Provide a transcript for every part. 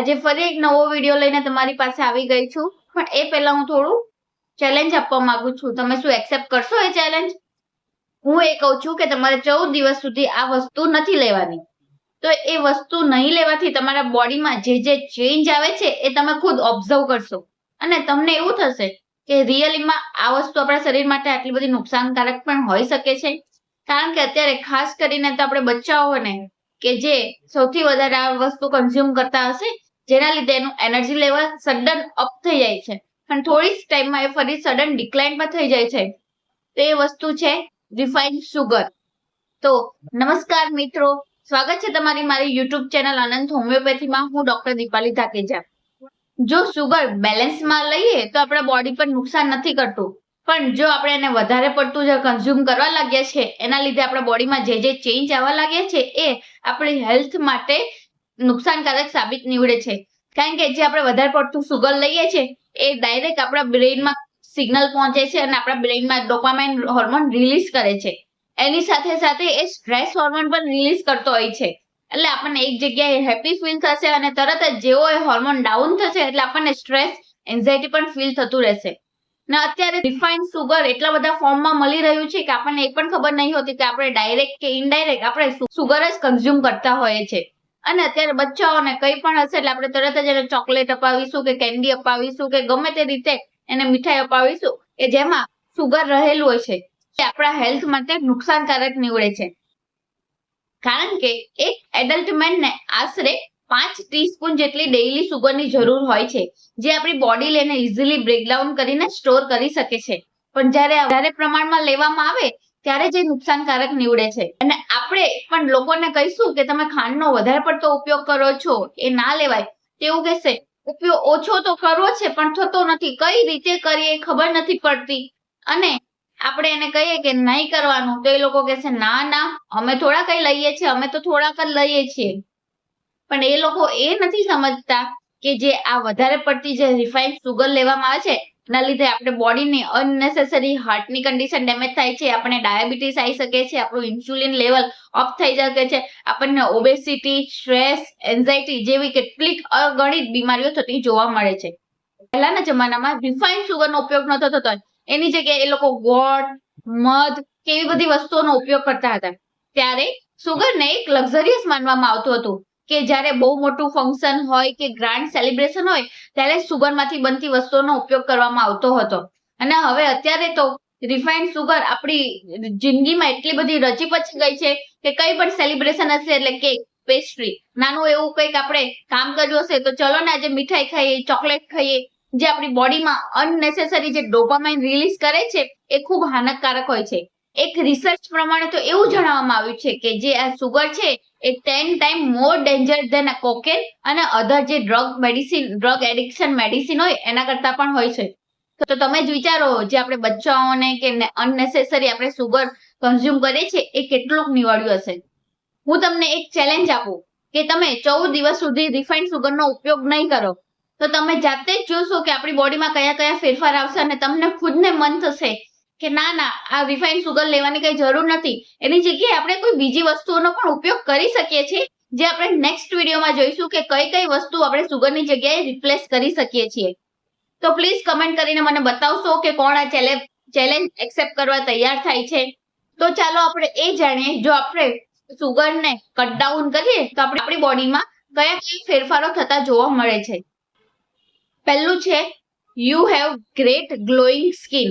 આજે ફરી એક નવો વીડિયો લઈને તમારી પાસે આવી ગઈ છું. પણ એ પહેલા હું થોડું ચેલેન્જ આપવા માંગુ છું. તમે શું એક્સેપ્ટ કરશો એ ચેલેન્જ હું એ કહું છું કે તમારે ચૌદ દિવસ સુધી આ વસ્તુ નથી લેવાની. તો એ વસ્તુ નહીં લેવાથી તમારા બોડીમાં જે જે ચેન્જ આવે છે એ તમે ખુદ ઓબ્ઝર્વ કરશો. અને તમને એવું થશે કે રિયલીમાં આ વસ્તુ આપણા શરીર માટે આટલી બધી નુકસાનકારક પણ હોઈ શકે છે. કારણ કે અત્યારે ખાસ કરીને તો આપણે બચ્ચાઓને કે જે સૌથી વધારે આ વસ્તુ કન્ઝ્યુમ કરતા હશે જેના લીધે એનું એનર્જી લેવલ સડન અપ થઈ જાય છે. પણ થોડી જ ટાઈમમાં એ ફરી સડન ડિક્લાઇનમાં થઈ જાય છે. તો વસ્તુ છે રિફાઇન્ડ સુગર તો નમસ્કાર મિત્રો, સ્વાગત છે તમારી મારી યુટ્યુબ ચેનલ અનંત હોમિયોપેથીમાં હું ડોક્ટર દીપાલી ધાકેજા. જો સુગર બેલેન્સમાં લઈએ તો આપણા બોડી પર નુકસાન નથી કરતું. પણ જો આપણે એને વધારે પડતું જે કન્ઝ્યુમ કરવા લાગ્યા છે, એના લીધે આપણા બોડીમાં જે જે ચેન્જ આવવા લાગ્યા છે, એ આપણી હેલ્થ માટે નુકસાનકારક સાબિત નીવડે છે. કારણ કે જે આપણે વધારે પડતું સુગર લઈએ છીએ એ ડાયરેક્ટ આપણા બ્રેઇનમાં સિગ્નલ પહોંચે છે અને આપણા બ્રેઇનમાં ડોપામાઇન હોર્મોન રિલીઝ કરે છે. એની સાથે સાથે એ સ્ટ્રેસ હોર્મોન પણ રિલીઝ કરતો હોય છે. એટલે આપણને એક જગ્યાએ હેપી ફીલ થશે અને તરત જ જેવો એ હોર્મોન ડાઉન થશે એટલે આપણને સ્ટ્રેસ એન્ઝાયટી પણ ફીલ થતું રહેશે. ને અત્યારે રિફાઇન્ડ સુગર એટલા બધા ફોર્મમાં મળી રહ્યું છે કે આપણને એ પણ ખબર નહીં હોતી કે આપણે ડાયરેક્ટ કે ઇનડાયરેક્ટ આપણે સુગર જ કન્ઝ્યુમ કરતા હોઈએ છીએ અને અત્યારે બચ્ચાઓને કંઈ પણ હશે એટલે આપણે તરત જ એને ચોકલેટ અપાવીશું કે કેન્ડી અપાવીશું કે ગમે તે રીતે એને મીઠાઈ અપાવીશું કે જેમાં સુગર રહેલું હોય છે, એ આપણા હેલ્થ માટે નુકસાનકારક નીવડે છે. કારણ કે એક એડલ્ટ મેનને આશરે પાંચ ટીસ્પૂન જેટલી ડેઈલી સુગરની જરૂર હોય છે, જે આપણી બોડી લઈને ઇઝીલી બ્રેકડાઉન કરીને સ્ટોર કરી શકે છે. પણ જ્યારે વધારે પ્રમાણમાં લેવામાં આવે, ત્યારે જે નુકસાનકારક નીવડે છે. અને આપણે પણ લોકોને કહીશું કે તમે ખાંડનો વધારે પડતો ઉપયોગ કરો છો, એ ના લેવાય. તેવું કહેશે. ઉપયોગ ઓછો તો કરવો છે, પણ થતો નથી. કઈ રીતે કરીએ ખબર નથી પડતી. અને આપણે એને કહીએ કે નહીં કરવાનું, તો એ લોકો કહેશે, ના ના, અમે થોડા કઈ લઈએ છીએ, અમે તો થોડાક જ લઈએ છીએ. પણ એ લોકો એ નથી સમજતા કે જે આ વધારે પડતી જે રિફાઇન્ડ સુગર લેવામાં આવે છે, એના લીધે આપણે બોડીની અનનેસેસરી હાર્ટની કન્ડિશન ડેમેજ થાય છે આપણે ડાયાબિટીસ આવી શકે છે, આપણું ઇન્સ્યુલિન લેવલ અપ થઈ શકે છે, આપણને ઓબેસિટી સ્ટ્રેસ એન્ઝાયટી જેવી કેટલીક અગણિત બીમારીઓ થતી જોવા મળે છે. પહેલાના જમાનામાં રિફાઇન્ડ સુગરનો ઉપયોગ ન થતો. એની જગ્યાએ એ લોકો ગોળ, મધ કેવી બધી વસ્તુઓનો ઉપયોગ કરતા હતા. ત્યારે સુગરને એક લક્ઝરિયસ માનવામાં આવતું હતું. કે જ્યારે બહુ મોટું ફંક્શન હોય કે ગ્રાન્ડ સેલિબ્રેશન હોય, ત્યારે સુગરમાંથી બનતી વસ્તુઓનો ઉપયોગ કરવામાં આવતો હતો. અને હવે અત્યારે તો રિફાઇન્ડ સુગર આપણી જિંદગીમાં એટલી બધી રચી પચી ગઈ છે કે કઈ પણ સેલિબ્રેશન હશે એટલે કેક પેસ્ટ્રી નાનું એવું કંઈક આપણે કામ કર્યું હશે તો ચલો ને આજે મીઠાઈ ખાઈએ ચોકલેટ ખાઈએ, જે આપણી બોડીમાં અનનેસેસરી જે ડોપામાઇન રિલીઝ કરે છે, એ ખૂબ હાનિકારક હોય છે. એક રિસર્ચ પ્રમાણે તો એવું જણાવવામાં આવ્યું છે કે જે આ સુગર છે એ ten time more danger than cocaine અને અધર જે drug medicine drug addiction medicine હોય, એના કરતા પણ હોય છે. તો તમે જ વિચારો, જે આપણે બચ્ચાઓને કે અનનેસેસરી આપણે સુગર કન્ઝ્યુમ કરીએ છીએ, એ કેટલુંક નિવાડ્યું હશે. હું તમને એક ચેલેન્જ આપું, કે તમે ચૌદ દિવસ સુધી રિફાઇન્ડ સુગરનો ઉપયોગ નહીં કરો. તો તમે જાતે જ જોશો કે આપણી બોડીમાં કયા કયા ફેરફાર આવશે અને તમને ખુદને મન થશે. કે ના ના, આ રિફાઇન્ડ સુગર લેવાની કઈ જરૂર નથી. એની જગ્યાએ આપણે કોઈ બીજી વસ્તુઓનો પણ ઉપયોગ કરી શકીએ છીએ, જે આપણે નેક્સ્ટ વિડીયોમાં જોઈશું કે કઈ કઈ વસ્તુ આપણે સુગરની જગ્યાએ રિપ્લેસ કરી શકીએ છીએ. તો પ્લીઝ કમેન્ટ કરીને મને બતાવશો કે કોણ આ ચેલેન્જ એક્સેપ્ટ કરવા તૈયાર થાય છે. તો ચાલો આપણે એ જાણીએ, જો આપણે સુગરને કટ ડાઉન કરીએ, તો આપણે, આપણી બોડીમાં કયા કયા ફેરફારો થતા જોવા મળે છે. પહેલું છે you have great glowing skin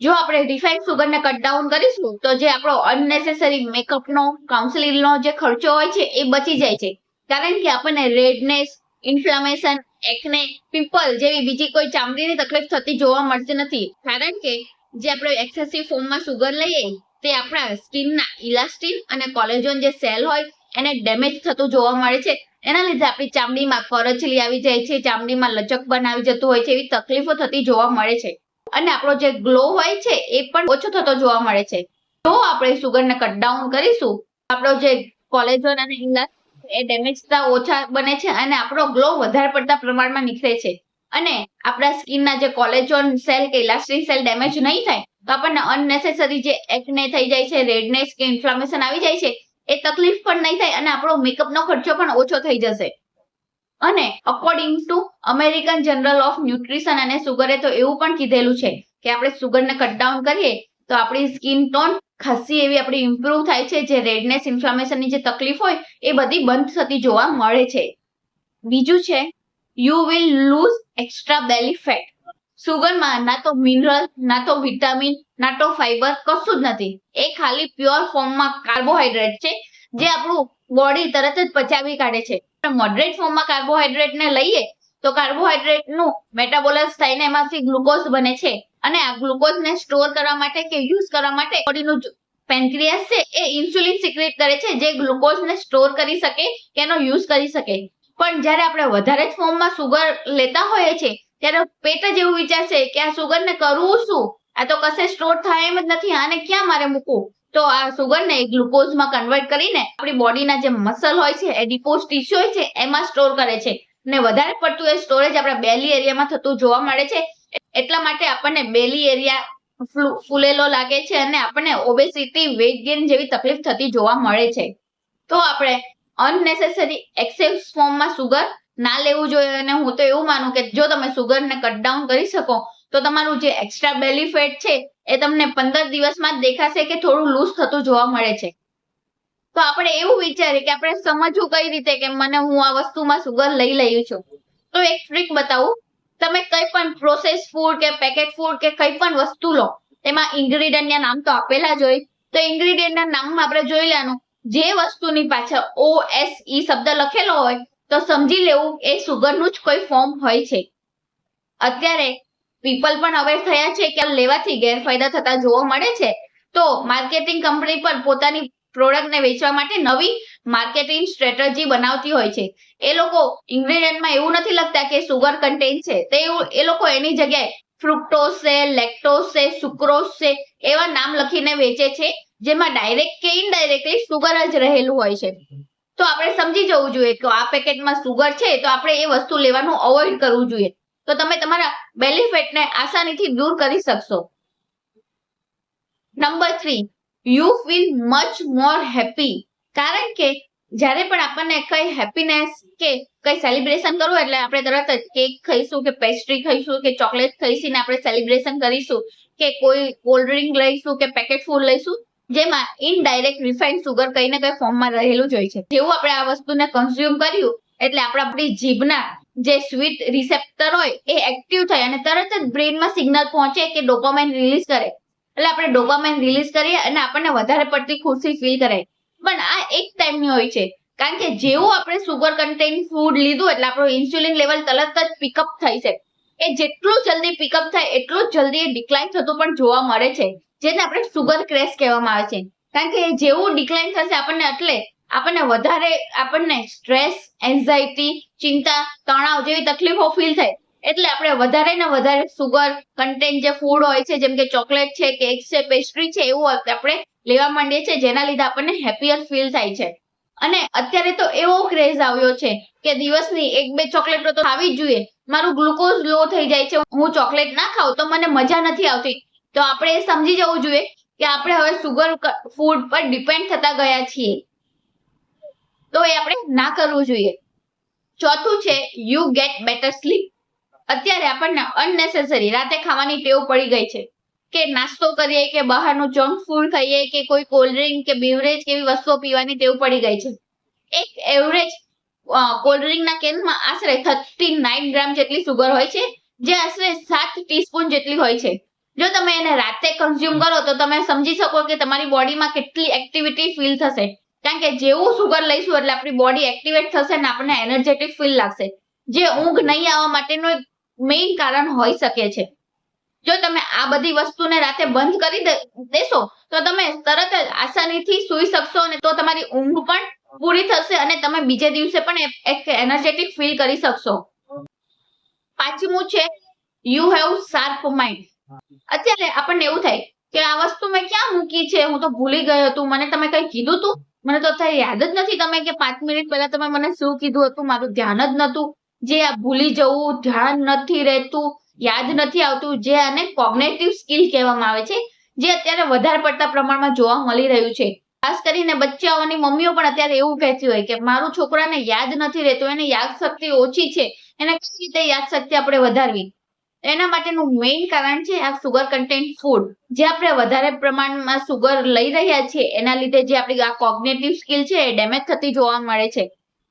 જો આપણે રિફાઇન્ડ સુગરને કટ ડાઉન કરીશું, તો જે આપણો અનનેસેસરી મેકઅપનો કાઉન્સિલિંગનો જે ખર્ચો હોય છે, એ બચી જાય છે. કારણ કે આપણને રેડનેસ ઇન્ફ્લામેશન એકને પિમ્પલ જેવી બીજી કોઈ ચામડીની તકલીફ થતી જોવા મળતી નથી. કારણ કે જે આપણે એક્સેસિવ ફોર્મમાં સુગર લઈએ, તે આપણા સ્કિનના ઇલાસ્ટિન અને કોલેજોન જે સેલ હોય, એને ડેમેજ થતું જોવા મળે છે. એના લીધે આપણી ચામડીમાં કરચલી આવી જાય છે, ચામડીમાં લચક બનાવી જતું હોય છે, એવી તકલીફો થતી જોવા મળે છે. અને આપણો જે ગ્લો હોય છે, એ પણ ઓછો થતો જોવા મળે છે. જો આપણે સુગરને કટ ડાઉન કરીશું. આપણો જે કોલેજન અને ઇલાસ એ ડેમેજ ઓછા બને છે અને આપણો ગ્લો વધારે પડતા પ્રમાણમાં નીકળે છે. અને આપણા સ્કિનના જે કોલેજોન સેલ કે ઇલાસ્ટિન સેલ ડેમેજ નહીં થાય, તો આપણને અનનેસેસરી જે એકને થઈ જાય છે રેડનેસ કે ઇન્ફ્લામેશન આવી જાય છે, એ તકલીફ પણ નહીં થાય અને આપણો મેકઅપનો ખર્ચો પણ ઓછો થઈ જશે. અને according to American journal of nutrition અને સુગરે તો એવું પણ કીધેલું છે કે આપણે સુગરને કટ ડાઉન કરીએ તો આપણી સ્કિન ટોન ખાસી એવી આપણી ઇમ્પ્રુવ થાય છે. જે રેડનેસ ઇન્ફ્લામેશનની જે તકલીફ હોય એ બધી બંધ થતી જોવા મળે છે. બીજું છે you will lose extra belly fat સુગરમાં ના તો મિનરલ ના તો વિટામિન ના તો ફાઈબર કશું જ નથી. એ ખાલી પ્યોર ફોર્મમાં કાર્બોહાઈડ્રેટ છે, જે આપણું બોડી તરત જ પચાવી કાઢે છે. મોડરેટ ફોર્મમાં કાર્બોહાઈડ્રેટને લઈએ, તો કાર્બોહાઈડ્રેટનું મેટાબોલાઇઝ થઈને એમાંથી ગ્લુકોઝ બને છે. અને આ ગ્લુકોઝને સ્ટોર કરવા માટે કે યુઝ કરવા માટે બોડીનું પેન્ક્રિયાસ છે, એ ઇન્સ્યુલિન સિક્રેટ કરે છે, જે ગ્લુકોઝને સ્ટોર કરી શકે કે એનો યુઝ કરી શકે. પણ જ્યારે આપણે વધારે જ ફોર્મમાં સુગર લેતા હોઈએ છીએ, ત્યારે પેટ જ એવું વિચારશે કે આ સુગરને કરવું શું? આ તો કશે સ્ટોર થાય એમ જ નથી, આને ક્યાં મારે મૂકવું? તો આ સુગરને ગ્લુકોઝમાં કન્વર્ટ કરીને આપણી બોડીના જે મસલ હોય છે એડિપોઝ ટીસ્યુ હોય છે, એમાં સ્ટોર કરે છે. ને વધારે પડતું એ સ્ટોરેજ આપણા બેલી એરિયામાં થતું જોવા મળે છે. એટલા માટે આપણને બેલી એરિયા ફૂલેલો લાગે છે અને આપણને ઓબેસિટી વેઇટ ગેઇન જેવી તકલીફ થતી જોવા મળે છે. તો આપણે અનનેસેસરી એક્સેસ ફોર્મમાં સુગર ના લેવું જોઈએ અને હું તો એવું માનું કે જો તમે સુગરને કટ ડાઉન કરી શકો, તો તમારું જે એક્સ્ટ્રા બેલી ફેટ છે એ તમને પંદર દિવસમાં દેખાશે કે થોડું લૂઝ થતું જોવા મળે છે. તો આપણે એવું વિચારીએ કે આપણે સમજવું કઈ રીતે કે મને હું આ વસ્તુમાં સુગર લઈ લઈ છું. તો એક ટ્રીક બતાવું. તમે કઈ પણ પ્રોસેસ ફૂડ કે પેકેટ ફૂડ કે કઈ પણ વસ્તુ લો તેમાં ઇન્ગ્રીડિયન્ટના નામ તો આપેલા જ હોય. તો ઇન્ગ્રીડિયન્ટના નામમાં આપણે જોઈ લેવાનું. જે વસ્તુની પાછળ ઓ એસ ઈ શબ્દ લખેલો હોય, તો સમજી લેવું એ સુગરનું જ કોઈ ફોર્મ હોય છે. અત્યારે પીપલ પણ અવેર થયા છે કે લેવાથી ગેરફાયદા થતા જોવા મળે છે. તો માર્કેટિંગ કંપની પણ પોતાની પ્રોડક્ટને વેચવા માટે નવી માર્કેટિંગ સ્ટ્રેટેજી બનાવતી હોય છે. એ લોકો ઇન્ગ્રેડિયન્ટમાં એવું નથી લખતા કે સુગર કન્ટેન્ટ છે. તે એ લોકો એની જગ્યાએ ફ્રુક્ટોસ છે લેક્ટોસ છે સુક્રોસ છે, એવા નામ લખીને વેચે છે, જેમાં ડાયરેક્ટ કે ઇનડાયરેક્ટલી સુગર જ રહેલું હોય છે. તો આપણે સમજી જવું જોઈએ કે આ પેકેટમાં સુગર છે તો આપણે એ વસ્તુ લેવાનું અવોઇડ કરવું જોઈએ. તો તમે તમારા બેલી ફેટને આસાનીથી દૂર કરી શકશો. Number three you feel much more happy કારણ કે જ્યારે પણ આપણને કઈ હેપીનેસ કે કઈ સેલિબ્રેશન કરવું એટલે આપણે તરત જ કેક ખાઈશું કે પેસ્ટ્રી ખાઈશું કે ચોકલેટ ખાઈશું આપણે સેલિબ્રેશન કરીશું કે કોઈ કોલ્ડ ડ્રિંક લઈશું કે પેકેટ ફૂડ લઈશું, જેમાં ઇનડાયરેક્ટ રિફાઇન્ડ સુગર કઈ ને કઈ ફોર્મમાં રહેલું જ હોય છે. જેવું આપણે આ વસ્તુને કન્ઝ્યુમ કર્યું, એટલે આપણે આપણી જીભના જે સ્વીટ રિસેપ્ટર હોય એ એક્ટિવ થાય અને તરત જ બ્રેનમાં સિગ્નલ પહોંચે કે ડોપામાઇન રિલીઝ કરે. એટલે આપણે ડોપામાઇન રિલીઝ કરીએ અને આપણને વધારે પડતી ખુશી ફીલ કરાય પણ આ એક ટાઈમની હોય છે. કારણ કે જેવું આપણે સુગર કન્ટેન્ટ ફૂડ લીધું એટલે આપણું ઇન્સ્યુલિન લેવલ તરત જ પિકઅપ થઈ છે. એ જેટલું જલ્દી પિકઅપ થાય એટલું જ જલ્દી એ ડિક્લાઇન થતું પણ જોવા મળે છે. જેને આપણે સુગર ક્રેશ કહેવામાં આવે છે. કારણ કે જેવું ડિક્લાઇન થશે આપણને એટલે આપણને વધારે આપણને સ્ટ્રેસ એન્ઝાયટી ચિંતા, તણાવ જેવી તકલીફો ફીલ થાય. એટલે આપણે વધારે ને વધારે સુગર કન્ટેન્ટ જે ફૂડ હોય છે, જેમ કે ચોકલેટ છે કેક છે પેસ્ટ્રી છે, એવું આપણે લેવા માંડીએ છીએ, જેના લીધે આપણને હેપીયર ફીલ થાય છે. અને અત્યારે તો એવો ક્રેઝ આવ્યો છે કે દિવસની એક બે ચોકલેટો તો ખાવી જ જોઈએ. મારું ગ્લુકોઝ લો થઈ જાય છે, હું ચોકલેટ ના ખાઉં તો મને મજા નથી આવતી. તો આપણે સમજી જવું જોઈએ કે આપણે હવે સુગર ફૂડ પર ડિપેન્ડ થતા ગયા છીએ. તો એ આપણે ના કરવું જોઈએ. ચોથું છે યુ ગેટ બેટર સ્લીપ અત્યારે આપણને અનનેસેસરી રાતે ખાવાની ટેવ પડી ગઈ છે કે નાસ્તો કરીએ કે બહારનું જંક ફૂડ ખાઈએ કે કોઈ કોલ્ડ ડ્રિંક કે બીવરેજ કેવી વસ્તુઓ પીવાની ટેવ પડી ગઈ છે. એક એવરેજ કોલ્ડ ડ્રિંકના કેનમાં આશરે થર્ટી નાઇન ગ્રામ જેટલી સુગર હોય છે, જે આશરે સાત ટીસ્પૂન જેટલી હોય છે. જો તમે એને રાતે કન્ઝ્યુમ કરો તો તમે સમજી શકો કે તમારી બોડીમાં કેટલી એક્ટિવિટી ફીલ થશે. કારણ કે જેવું સુગર લઈશું એટલે આપણી બોડી એક્ટિવેટ થશે ને આપણને એનર્જેટિક ફીલ લાગશે. જે ઊંઘ નહીં આવવા માટેનું મેઇન કારણ હોઈ શકે છે. જો તમે આ બધી વસ્તુને રાતે બંધ કરી દેશો, તો તમે તરત જ આસાનીથી સૂઈ શકશો અને તો તમારી ઊંઘ પણ પૂરી થશે અને તમે બીજે દિવસે પણ એક એનર્જેટિક ફીલ કરી શકશો. પાંચમું છે યુ હેવ શાર્પ માઇન્ડ અત્યારે આપણને એવું થાય કે આ વસ્તુ મેં ક્યાં મૂકી છે? હું તો ભૂલી ગયો હતું મને તમે કઈ કીધું તું? મને તો અત્યારે યાદ જ નથી તમે કે પાંચ મિનિટ પહેલા તમે મને શું કીધું હતું? મારું ધ્યાન જ નતું જે આ ભૂલી જવું, ધ્યાન નથી રહેતું, યાદ નથી આવતું, જે આને કોગ્નેટિવ સ્કિલ કહેવામાં આવે છે, જે અત્યારે વધારે પડતા પ્રમાણમાં જોવા મળી રહ્યું છે. ખાસ કરીને બચ્ચાઓની મમ્મીઓ પણ અત્યારે એવું કહેતી હોય કે મારું છોકરાને યાદ નથી રહેતું, એને યાદ શક્તિ ઓછી છે. એને કઈ રીતે યાદ શક્તિ આપણે વધારવી? એના માટેનું મેઇન કારણ છે આ સુગર કન્ટેન્ટ ફૂડ જે આપણે વધારે પ્રમાણમાં સુગર લઈ રહ્યા છીએ, એના લીધે જે આપણી આ કોગ્નેટિવ સ્કિલ છે એ ડેમેજ થતી જોવા મળે છે.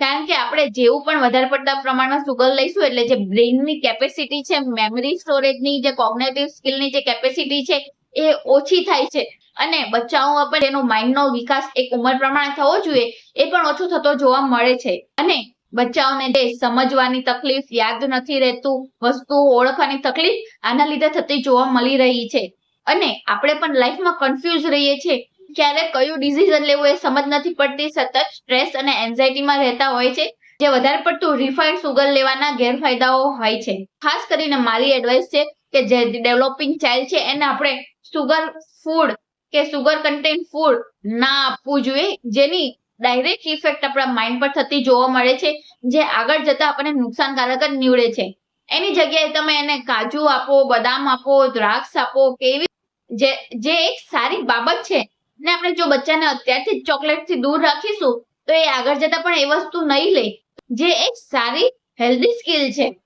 કારણ કે આપણે જેવું પણ વધારે પડતા પ્રમાણમાં સુગર લઈશું, એટલે જે બ્રેઇનની કેપેસિટી છે મેમરી સ્ટોરેજની જે કોગ્નેટિવ સ્કિલની જે કેપેસિટી છે, એ ઓછી થાય છે. અને બચ્ચાઓ પર એનો માઇન્ડનો વિકાસ એક ઉંમર પ્રમાણે થવો જોઈએ, એ પણ ઓછો થતો જોવા મળે છે. અને બચ્ચાઓને જે સમજવાની તકલીફ યાદ નથી રહેતું વસ્તુઓ ઓળખવાની તકલીફ આના લીધે થતી જોવા મળી રહી છે. અને આપણે પણ લાઈફમાં કન્ફ્યુઝ રહીએ છીએ. ક્યારે કયું ડિસિઝન લેવું એ સમજ નથી પડતી, સતત સ્ટ્રેસ અને એન્ઝાયટીમાં રહેતા હોય છે. જે વધારે પડતું રિફાઇન્ડ સુગર લેવાના ગેરફાયદાઓ હોય છે. ખાસ કરીને મારી એડવાઇસ છે કે જે ડેવલપિંગ ચાઇલ્ડ છે, એને આપણે સુગર ફૂડ કે સુગર કન્ટેન્ટ ફૂડ ના આપવું જોઈએ. જેની ડાયરેક્ટ ઇફેક્ટ આપણા માઇન્ડ પર થતી જોવા મળે છે, જે આગળ જતા આપણને નુકસાનકારક જ નીવડે છે. એની જગ્યાએ તમે એને કાજુ આપો, બદામ આપો, દ્રાક્ષ આપો કે એવી જે જે એક સારી બાબત છે ને આપણે જો બચ્ચાને અત્યારથી જ ચોકલેટ દૂર રાખીશું, તો એ આગળ જતા પણ એ વસ્તુ નહીં લે. જે એક સારી હેલ્ધી સ્કિલ છે.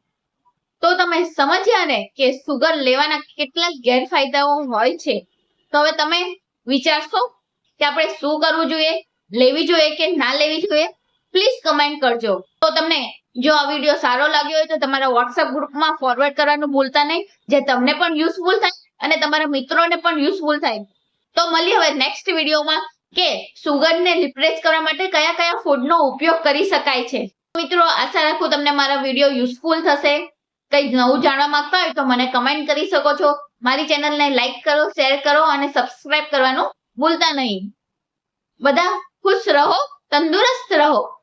તો તમે સમજ્યા ને કે સુગર લેવાના કેટલા ગેરફાયદાઓ હોય છે. તો હવે તમે વિચારશો કે આપણે શું કરવું જોઈએ? લેવી જોઈએ કે ના લેવી જોઈએ? પ્લીઝ કમેન્ટ કરજો. તો તમને જો આ વીડિયો સારો લાગ્યો હોય તો તમારા વોટ્સએપ ગ્રુપમાં ફોરવર્ડ કરવાનું ભૂલતા નહીં. જે તમને પણ યુઝફુલ થાય અને તમારા મિત્રોને પણ યુઝફુલ થાય. તો મળીએ હવે નેક્સ્ટ વિડીયોમાં કે સુગરને રિપ્લેસ કરવા માટે કયા કયા ફૂડનો ઉપયોગ કરી શકાય છે. મિત્રો, આશા રાખું તમને મારા વીડિયો યુઝફુલ થશે. કંઈ નવું જાણવા માંગતા હોય તો મને કમેન્ટ કરી શકો છો. મારી ચેનલને લાઈક કરો શેર કરો અને સબસ્ક્રાઇબ કરવાનું ભૂલતા નહીં. બધા ખુશ રહો તંદુરસ્ત રહો.